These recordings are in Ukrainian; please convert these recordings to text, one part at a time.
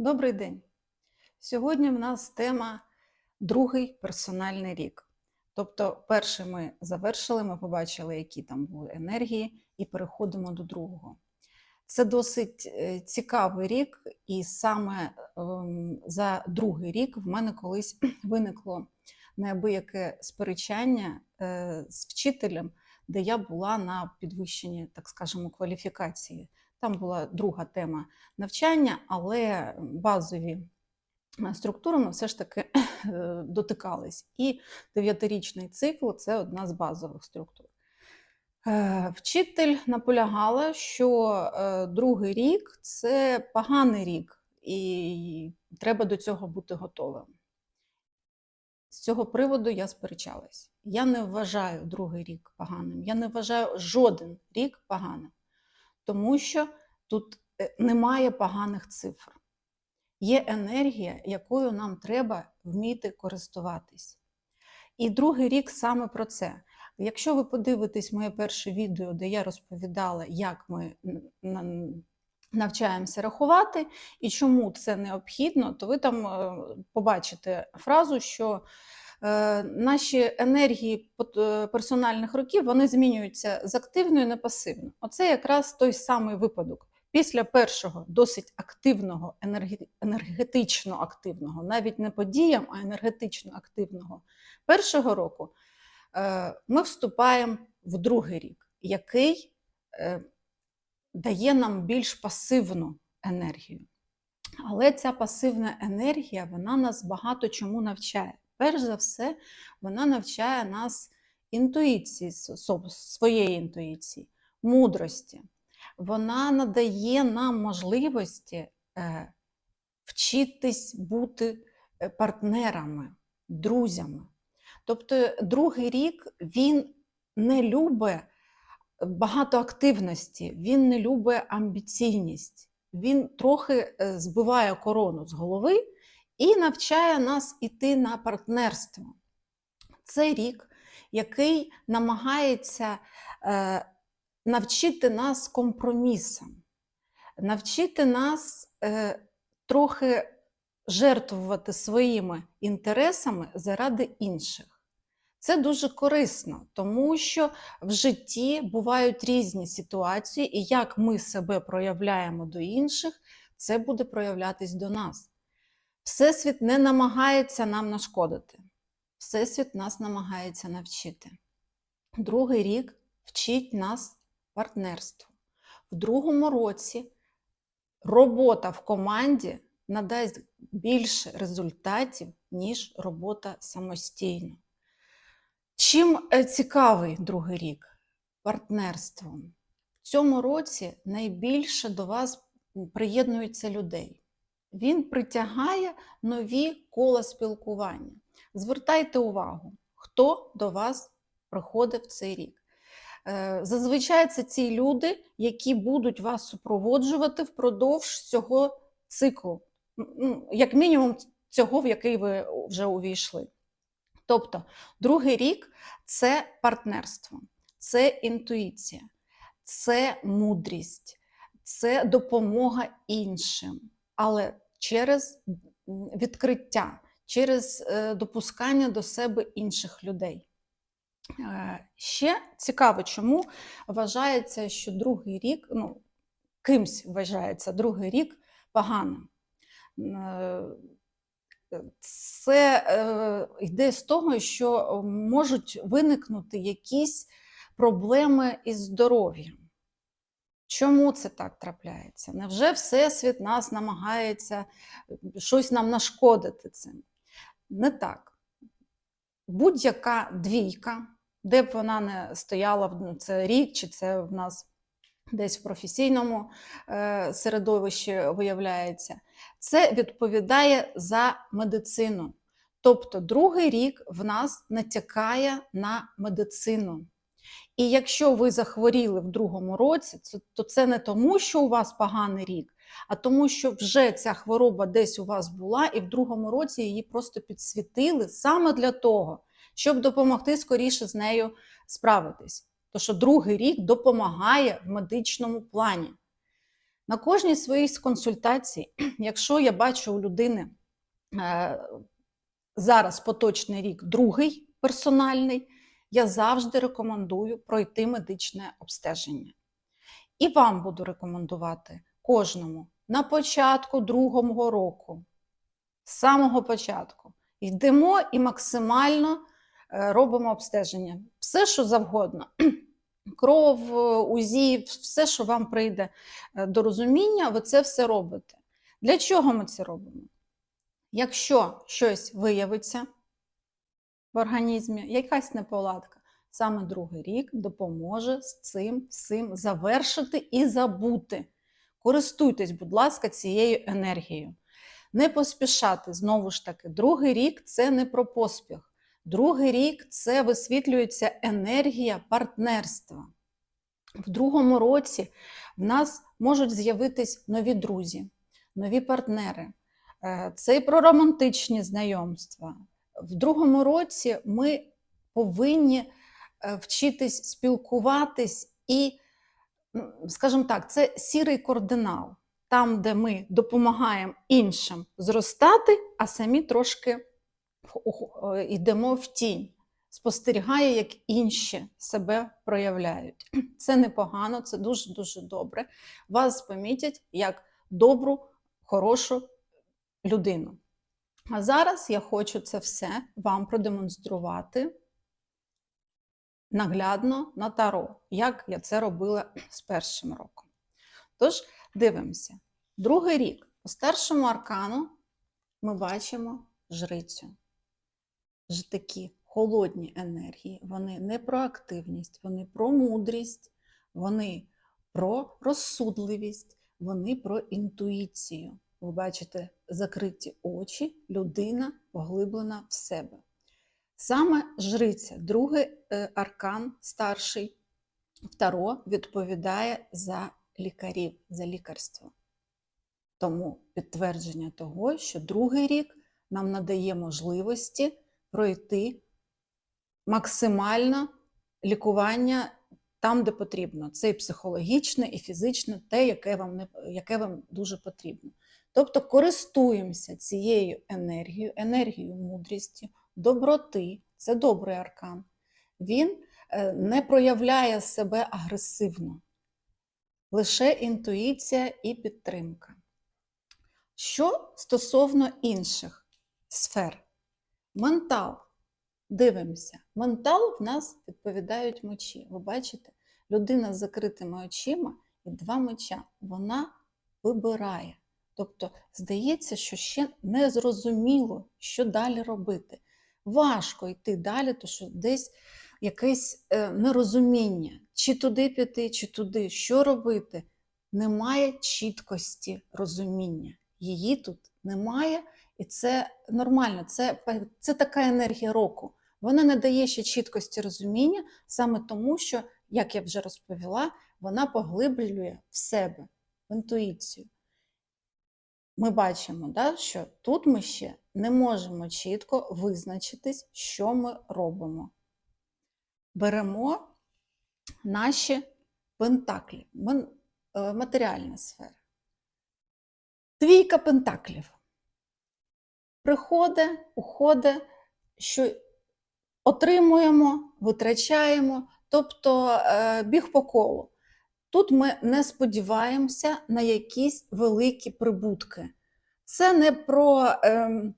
Добрий день! Сьогодні в нас тема другий персональний рік. Тобто, перший ми завершили, ми побачили, які там були енергії, і переходимо до другого. Це досить е, цікавий рік, і саме ем, за другий рік в мене колись виникло неабияке сперечання е, з вчителем, де я була на підвищенні, так скажемо, кваліфікації. Там була друга тема навчання, але базові е, структури ми все ж таки е, дотикались. І дев'ятирічний цикл це одна з базових структур. Е, Вчитель наполягала, що другий рік це поганий рік, і треба до цього бути готовим. З цього приводу я сперечалась. Я не вважаю другий рік поганим. Я не вважаю жоден рік поганим, тому що тут е, немає поганих цифр. Є енергія, якою нам треба вміти користуватись. І другий рік саме про це. Якщо ви подивитесь моє перше відео, де я розповідала, як ми навчаємося рахувати і чому це необхідно, то ви там е, побачите фразу, що наші енергії е, персональних років вони змінюються з активної на пасивну. Оце якраз той самий випадок. Після першого досить активного, енергетично активного, навіть не подіям, а енергетично активного першого року, е, ми вступаємо в другий рік, який е, дає нам більш пасивну енергію. Але ця пасивна енергія вона нас багато чому навчає. Перш за все, вона навчає нас інтуїції, своєї інтуїції, мудрості. Вона надає нам можливості е, вчитись бути е, партнерами, друзями. Тобто другий рік він не любить багато активності, він не любить амбіційність, він трохи е, збиває корону з голови і навчає нас іти на партнерство. Це рік, який намагається е, навчити нас компромісам, навчити нас е, трохи жертвувати своїми інтересами заради інших. Це дуже корисно, тому що в житті бувають різні ситуації, і як ми себе проявляємо до інших, це буде проявлятись до нас. Всесвіт не намагається нам нашкодити. Всесвіт нас намагається навчити. Другий рік вчить нас партнерству. В другому році робота в команді надасть більше результатів, ніж робота самостійно. Чим е, цікавий другий рік? Партнерством. В цьому році найбільше до вас приєднується людей. Він притягає нові кола спілкування. Звертайте увагу, хто до вас приходить в цей рік. Е, Зазвичай це ці люди, які будуть вас супроводжувати впродовж цього циклу, ну, як мінімум цього, в який ви вже увійшли. Тобто, другий рік це партнерство, це інтуїція, це мудрість, це допомога іншим, але через відкриття, через е, допускання до себе інших людей. Е, Ще цікаво, чому вважається, що другий рік, ну, кимсь вважається другий рік поганим. Е, Це йде з того, що можуть виникнути якісь проблеми із здоров'ям. Чому це так трапляється? Невже Всесвіт нас намагається щось нам нашкодити цим? Не так. Будь-яка двійка, де б вона не стояла, ну, це рік, чи це в нас десь в професійному е, середовищі виявляється, це відповідає за медицину. Тобто другий рік в нас натякає на медицину. І якщо ви захворіли в другому році, то це не тому, що у вас поганий рік, а тому, що вже ця хвороба десь у вас була, і в другому році її просто підсвітили саме для того, щоб допомогти скоріше з нею справитись. Тому що другий рік допомагає в медичному плані. На кожній своїй з консультацій, якщо я бачу у людини е, зараз поточний рік другий персональний, я завжди рекомендую пройти медичне обстеження. І вам буду рекомендувати кожному на початку другого року, з самого початку. Йдемо і максимально е, робимо обстеження. Все, що завгодно. Кров, е, УЗІ, все, що вам прийде е, до розуміння, ви це все робите. Для чого ми це робимо? Якщо щось виявиться в організмі, якась неполадка, саме другий рік допоможе з цим всім завершити і забути. Користуйтесь, будь ласка, цією енергією. Не поспішати, знову ж таки, другий рік це не про поспіх. Другий рік це висвітлюється енергія партнерства. В другому році в нас можуть з'явитись нові друзі, нові партнери. Е, Це і про романтичні знайомства. В другому році ми повинні е, вчитись спілкуватись і, скажімо так, це сірий кардинал, там, де ми допомагаємо іншим зростати, а самі трошки е, йдемо в тінь, спостерігає, як інші себе проявляють. Це непогано, це дуже-дуже добре. Вас помітять як добру, хорошу людину. А зараз я хочу це все вам продемонструвати наглядно на таро, як я це робила з першим роком. Тож, дивимося. Другий рік. У старшому аркану ми бачимо жрицю. Ж такі холодні енергії, вони не про активність, вони про мудрість, вони про розсудливість, вони про інтуїцію. Ви бачите закриті очі, людина поглиблена в себе. Саме жриця, другий е, аркан, старший Таро, відповідає за лікарів, за лікарство. Тому підтвердження того, що другий рік нам надає можливості пройти максимально лікування там, де потрібно. Це і психологічне, і фізичне, те, яке вам, не, яке вам дуже потрібно. Тобто користуємося цією енергією, енергією мудрості, доброти, це добрий аркан. Він е, не проявляє себе агресивно, лише інтуїція і підтримка. Що стосовно інших сфер, ментал. Дивимося. Ментал в нас відповідають мечі. Ви бачите, людина з закритими очима і два меча. Вона вибирає. Тобто, здається, що ще не зрозуміло, що далі робити. Важко йти далі, тому що десь якесь е, нерозуміння, чи туди піти, чи туди, що робити. Немає чіткості розуміння. Її тут немає, і це нормально, це, це така енергія року. Вона не дає ще чіткості розуміння, саме тому, що, як я вже розповіла, вона поглиблює в себе, в інтуїцію. Ми бачимо, да, що тут ми ще не можемо чітко визначитись, що ми робимо. Беремо наші пентаклі, е, матеріальна сфера. Двійка пентаклів. Приходить, уходить, що отримуємо, витрачаємо, тобто е, біг по колу. Тут ми не сподіваємося на якісь великі прибутки. Це не про ем,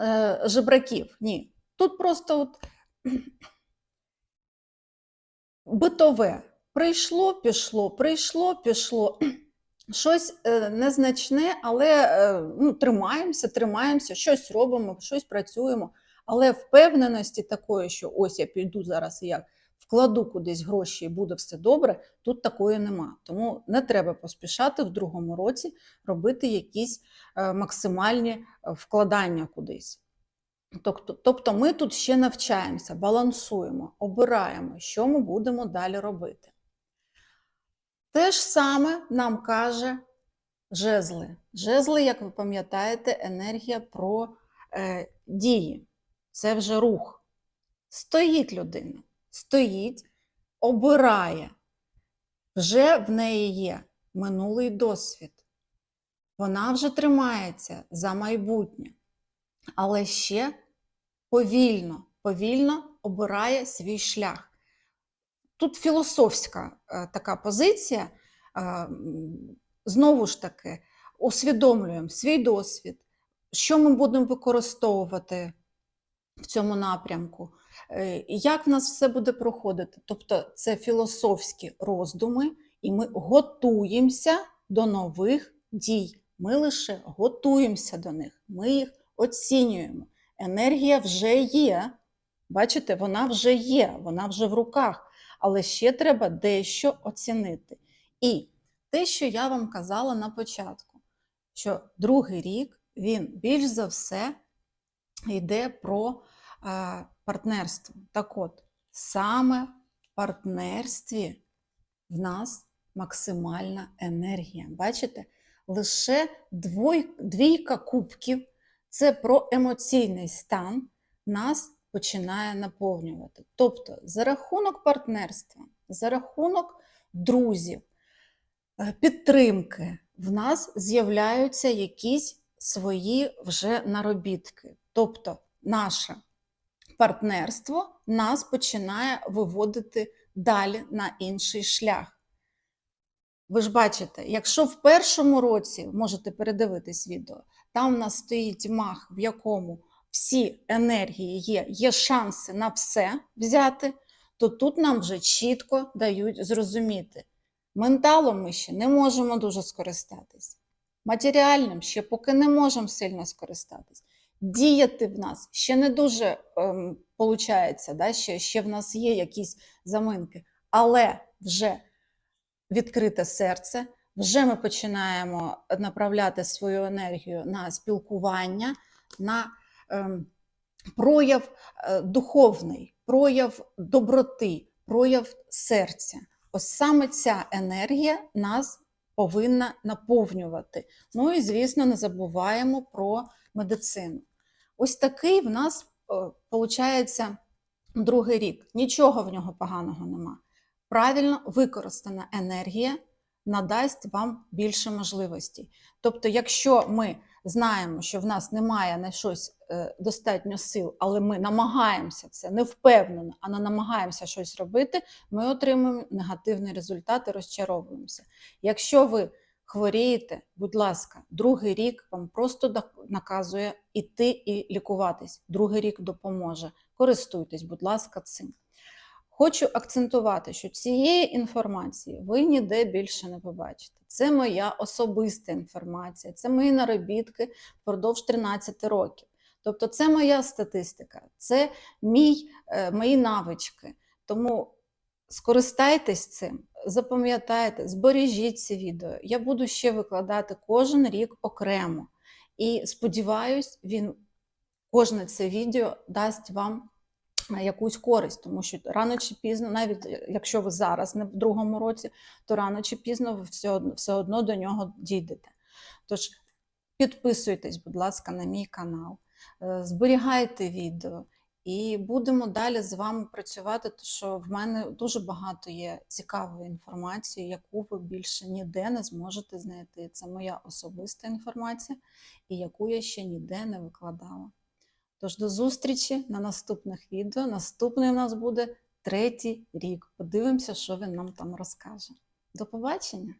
е, жебраків, ні. Тут просто от, битове. Прийшло, пішло, прийшло, пішло. Щось е, незначне, але е, ну, тримаємося, тримаємося, щось робимо, щось працюємо. Але впевненості такої, що ось я піду зараз і як вкладу кудись гроші і буде все добре, тут такої нема. Тому не треба поспішати в другому році робити якісь е, максимальні е, вкладання кудись. Тобто, тобто ми тут ще навчаємося, балансуємо, обираємо, що ми будемо далі робити. Те ж саме нам каже жезли. Жезли, як ви пам'ятаєте, енергія про е, дії. Це вже рух. Стоїть людина, стоїть, обирає. Вже в неї є минулий досвід. Вона вже тримається за майбутнє, але ще повільно, повільно обирає свій шлях. Тут філософська е, така позиція. Е, знову ж таки, усвідомлюємо свій досвід, що ми будемо використовувати в цьому напрямку, як в нас все буде проходити. Тобто це філософські роздуми, і ми готуємося до нових дій. Ми лише готуємося до них, ми їх оцінюємо. Енергія вже є. Бачите, вона вже є, вона вже в руках, але ще треба дещо оцінити. І те, що я вам казала на початку, що другий рік він більш за все йде про е, партнерство. Так от, саме в партнерстві в нас максимальна енергія. Бачите? Лише двой, двійка кубків це про емоційний стан нас починає наповнювати. Тобто, за рахунок партнерства, за рахунок друзів, е, підтримки, в нас з'являються якісь свої вже наробітки. Тобто, наше партнерство нас починає виводити далі на інший шлях. Ви ж бачите, якщо в першому році можете передивитись відео, там у нас стоїть мах, в якому всі енергії є, є шанси на все взяти, то тут нам вже чітко дають зрозуміти. Менталом ми ще не можемо дуже скористатись. Матеріальним ще поки не можемо сильно скористатись. Діяти в нас ще не дуже ем, да? ще, ще в нас є якісь заминки, але вже відкрите серце, вже ми починаємо направляти свою енергію на спілкування, на ем, прояв е, духовний, прояв доброти, прояв серця. Ось саме ця енергія нас повинна наповнювати. Ну і, звісно, не забуваємо про медицину. Ось такий в нас виходить другий рік. Нічого в нього поганого нема. Правильно використана енергія надасть вам більше можливостей. Тобто, якщо ми знаємо, що в нас немає на щось е, достатньо сил, але ми намагаємося це не впевнено, а не намагаємося щось робити, ми отримуємо негативний результат і розчаровуємося. Якщо ви хворієте, будь ласка, другий рік вам просто наказує іти і лікуватись. Другий рік допоможе. Користуйтесь, будь ласка, цим. Хочу акцентувати, що цієї інформації ви ніде більше не побачите. Це моя особиста інформація, це мої наробітки впродовж 13 років. Тобто, це моя статистика, це мій, е, мої навички. Тому скористайтесь цим, запам'ятайте, збережіть ці відео. Я буду ще викладати кожен рік окремо. І сподіваюсь, він кожне це відео дасть вам якусь користь, тому що рано чи пізно, навіть е, якщо ви зараз не в другому році, то рано чи пізно ви все все одно до нього дійдете. Тож підписуйтесь, будь ласка, на мій канал, е, зберігайте відео. І будемо далі з вами працювати, тому що в мене дуже багато є цікавої інформації, яку ви більше ніде не зможете знайти. Це моя особиста інформація, і яку я ще ніде не викладала. Тож до зустрічі на наступних відео. Наступний у нас буде третій рік. Подивимося, що він нам там розкаже. До побачення!